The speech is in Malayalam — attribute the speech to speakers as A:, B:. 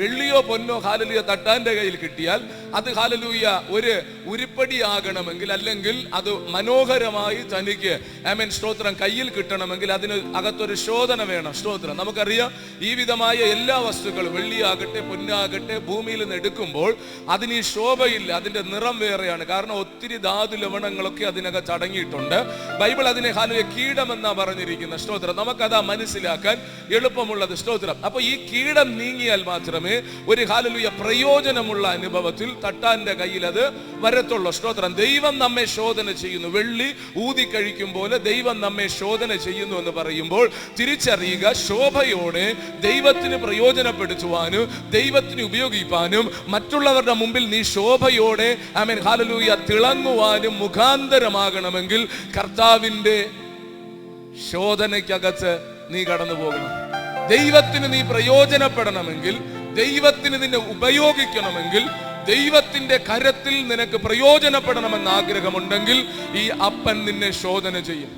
A: വെള്ളിയോ പൊന്നോ ഹാലലിയോ തട്ടാന്റെ കയ്യിൽ കിട്ടിയാൽ അത് ഹാലലൂയ ഒരു ഉരുപ്പടിയാകണമെങ്കിൽ അല്ലെങ്കിൽ അത് മനോഹരമായി തനിക്ക് ഐ മീൻ സ്തോത്രം കയ്യിൽ കിട്ടണമെങ്കിൽ അതിന് അകത്തൊരു ശോധന വേണം. സ്തോത്രം. നമുക്കറിയാം ഈ വിധമായ എല്ലാ വസ്തുക്കളും വെള്ളിയാകട്ടെ പൊന്നാകട്ടെ ഭൂമിയിൽ നിന്ന് എടുക്കുമ്പോൾ അതിന് ഈ ശോഭയില്ല അതിന്റെ നിറം വേറെയാണ്. കാരണം ഒത്തിരി ധാതു ലവണങ്ങളൊക്കെ അതിനകത്ത് അടങ്ങിയിട്ടുണ്ട്. ബൈബിൾ അതിനെ ഹാലുയ കീടമെന്നാ പറഞ്ഞിരിക്കുന്ന സ്തോത്രം. നമുക്കതാ മനസ്സിലാക്കാൻ എളുപ്പമുള്ളത്. സ്തോത്രം. അപ്പൊ ഈ കീടം നീങ്ങിയാൽ മാത്രമേ ഒരു ഹാലലുയ പ്രയോജനമുള്ള അനുഭവത്തിൽ തട്ടാന്റെ കയ്യിൽ അത് വരത്തുള്ളൂ. സ്തോത്രം. ദൈവം നമ്മെ ശോധന ചെയ്യുന്നു. വെള്ളി ഊതി കഴിക്കും പോലെ ദൈവം നമ്മെ ശോധന ചെയ്യുന്നു എന്ന് പറയുമ്പോൾ തിരിച്ചറിയുക ശോഭയോടെ ദൈവത്തിന് പ്രയോജനപ്പെടുത്തുവാനും ദൈവത്തിന് ഉപയോഗിക്കാനും മറ്റുള്ളവരുടെ മുമ്പിൽ നീ ശോഭയോടെ ഐ മീൻ ഹാലലൂയ തിളങ്ങുവാനും മുഖാന്തരമാകണമെങ്കിൽ കർത്താവിന്റെ ശോധനയ്ക്കകത്ത് നീ കടന്നു പോകണം ദൈവത്തിന് നീ പ്രയോജനപ്പെടണമെങ്കിൽ ദൈവത്തിന് നിന്നെ ഉപയോഗിക്കണമെങ്കിൽ ദൈവത്തിന്റെ കരത്തിൽ നിനക്ക് പ്രയോജനപ്പെടണമെന്ന് ആഗ്രഹമുണ്ടെങ്കിൽ ഈ അപ്പൻ നിന്നെ ശോധന ചെയ്യും.